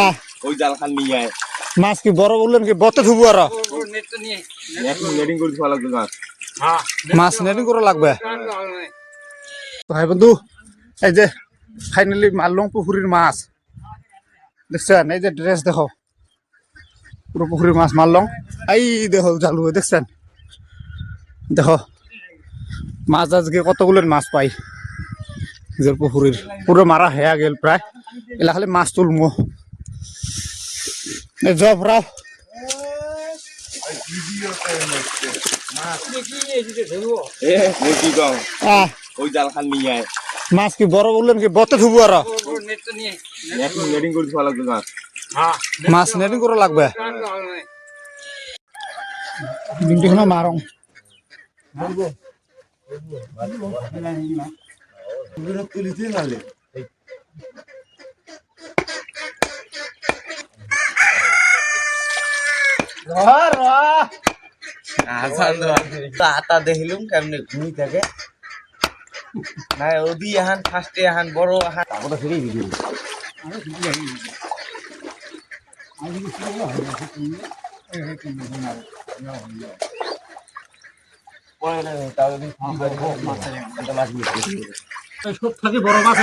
আহ ওই জাল খান নিয়ে আয়। মাছ কি বড় বললেন কি? বতে থুবু আর? নেটিং করে ভালো লাগবে মাছ। মাছ নেটিং করা লাগবে? ভাই বন্ধু এই যে ফাইনালি মারলং পুকুরির মাছ। দেখছেন? এই যে ড্রেস দেখো। পুরো পুকুরির মাছ মারলং এই দেখো জালু দেখছেন? দেখো মাছ আজকে কতগুলো মাছ পাই? নিজের পুকুরির পুরো মারা হয়ে গেল প্রায়। এলা খালি মাছ তুলমো। জব রাও এ মই কি কওঁ আহ ওই জাল খান নিয়ে আয় মাছ কি বড় বললেন কি বতে থুবু আর এখন নেটিং করে ভালো লাগবে মাছ মাছ নেটিং করা লাগবে দেখিলুম কেমনে ঘুমি থাকে। না ওদি এহান ফার্স্টে এহান বড় এহান তারপরে ফিরে ভিডিও সব থাকি বড় মাছ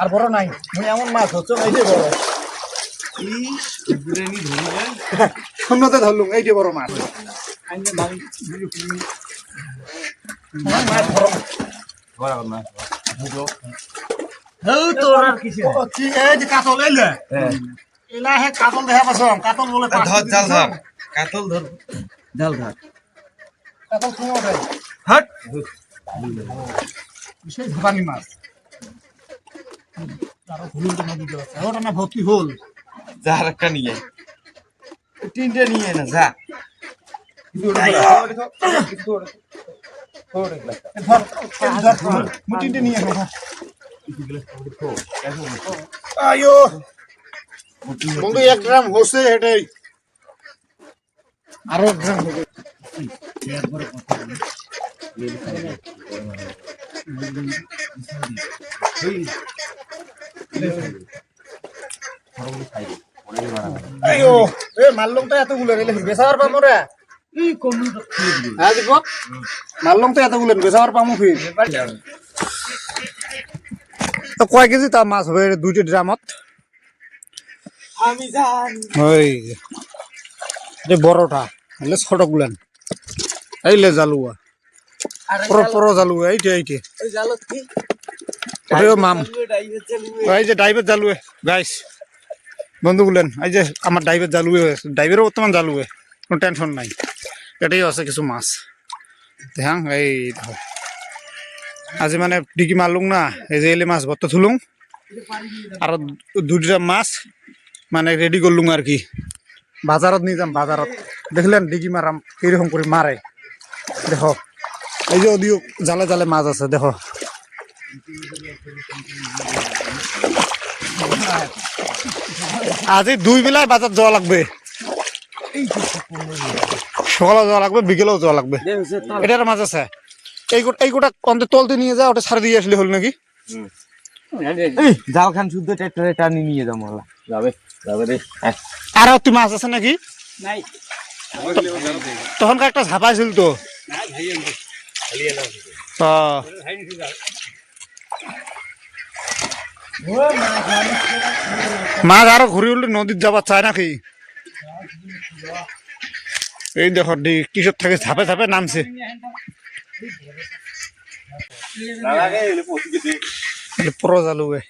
আর বড় নাই মুই এমন মাছ হচ্ছে এই যে বড়। শূন্যতে ধরলুম এই যে বড় মাছ। ভর্তি হল যার একটা নিয়ে আয়। তিনটে নিয়ে আয় না যা ধর ধর মুটিতে নিয়ে আসো ধর। আয়ো বন্ধু এক গ্রাম হচ্ছে এটাই আরও এক গ্রাম হবে এ এতগুলো রে। তো এতগুলো ফির। তো কয় কেজি তা মাছ হবে দুইটি ড্রামত? আমি জানি ওই যে বড়টা হলে ছোট গুলান। এইলে জালুয়া পর পর জালুয়া এইটে এইটে। ওই জালত কি? ওটাও মাম। এই যে ডাইভের জালুয়ে গাইস। বন্ধু গুলেন এই যে আমার ডাইভের জালুয়ে হয়েছে ডাইভেরও বর্তমান জালুয়ে কোনো টেনশন নাই। এটাই আছে কিছু মাছ। হ্যাঁ এই আজি মানে ডিকি মারলুম না, এই যে এলে মাছ ভর্তা থুলুম আর দুটা মাছ মানে রেডি করলুম আর কি। বাজারত নিয়ে যাম বাজারত দেখলেন ডিগি মারাম কীরকম করে মারে দেখো, এই যে ওদিও জালে জালে মাছ আছে, দেখো। আজি দুই বেলায় বাজার যাওয়া লাগবে। সকালে যাওয়া লাগবে বিকেলেও যাওয়া লাগবে। এটার মাছ আছে। এই গোটা এই গোটা কন্তে তলতে নিয়ে যা ওটা ছাড়ে দিয়ে আসলে হল নাকি? জাল খান শুদ্ধ ট্রাক্টরে টানি নিয়ে যাব আমরা যাবে যাবে রে। আর একটি মাছ আছে নাকি? তখনকার একটা ঝাপা ছিল তো। আহ। মাছ আরও ঘুরে উঠলে নদীর যাবার চায় নাকি? এই দেখো কিশোর থেকে ঝাপে ঝাপে নামছে। পুরো জালুয়ে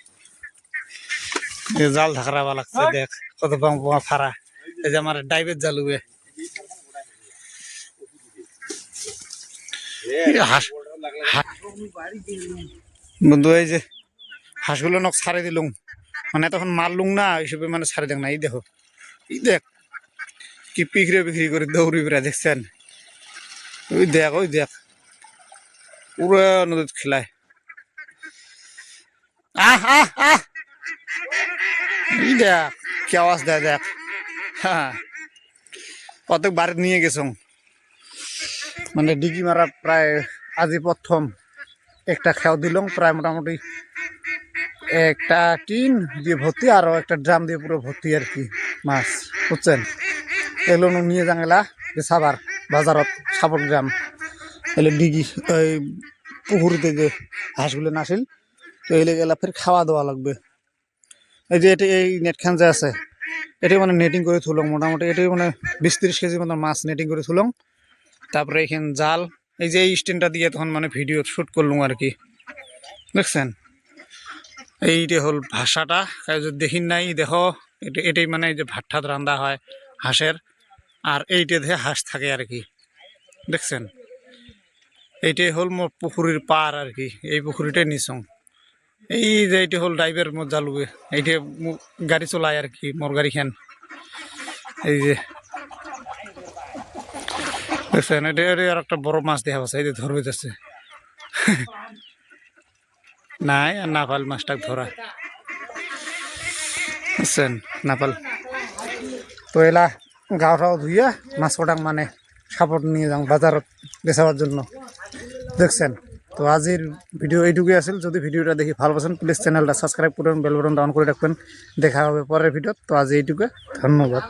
জাল ধাকরাবা লাগছে, দেখ, কত বাম ফারা এই যে আমার হাঁস হা- বন্ধু, এই যে হাঁসগুলো নক ছাড়ে দিলুম মানে তখন মারলুম না হিসেবে মানে ছাড়ে দেখ না, এই দেখো। এই দেখ, কি পিখরে বিক্রি করে দৌড়ি বেড়া দেখছেন? ওই দেখ ওই দেখ। পুরো নদীত খেলায়। আহ দেখ, কি আওয়াজ দেয় দেখ। হ্যাঁ কত বাড়ি নিয়ে গেছ। মানে ডিগি মারা প্রায় আজি প্রথম। একটা খেয়াও দিলাম প্রায় মোটামুটি একটা টিন দিয়ে ভর্তি, আরও একটা ড্রাম দিয়ে পুরো ভর্তি আর কি মাছ, বুঝছেন? এগুলো নিয়ে যাঙ্গেলা যে সাবার, বাজারত সাপট গ্রাম। এলে ডিগি ওই পুকুরিতে যে হাঁসগুলো নাছিল, তো এলে গেলা ফের খাওয়া দাওয়া লাগবে। এই যে এটা, এই নেটখান যে আছে এটাই মানে নেটিং করে তুলং মোটামুটি এটাই মানে বিশ তিরিশ কেজি মতো মাছ নেটিং করে তুলং তারপরে এখানে জাল এই যে এই স্ট্যান্ডটা দিয়ে তখন মানে ভিডিও শ্যুট করলুম আর কি। দেখছেন? এইটা হল ভাষাটা দেখিন নাই দেখো এটা এটাই মানে এই যে ভাত ঠাত রান্দা হয় হাঁসের, আর এইটা দিয়ে হাঁস থাকে আর কি। দেখছেন? এইটাই হল মোর পুকুরির পার আর কি, এই পুকুরিটাই নিছং এই যে এইটা হল ড্রাইভার মোর জালুবে এইটা গাড়ি চলায় আর কি মোর গাড়িখান এই যে দেখছেন, এটা এটা আর একটা বড় মাছ দেখা পাচ্ছে এই যে ধরবে যাচ্ছে। নাই, আর নাপাল মাছটা ধরা। বুঝছেন নাপাল। তো এলা গাওটাও ধুইয়া মাছ পটাং মানে সাপোর্ট নিয়ে যাও বাজারত বেচাবার জন্য। দেখছেন, তো আজির ভিডিও এইটুকুই আছিল। যদি ভিডিওটা দেখি ভালো পাচ্ছেন প্লিজ চ্যানেলটা সাবস্ক্রাইব করুন বেল বাটন ডাউন করে রাখবেন। দেখা হবে পরের ভিডিওত। তো আজ এইটুকু ধন্যবাদ।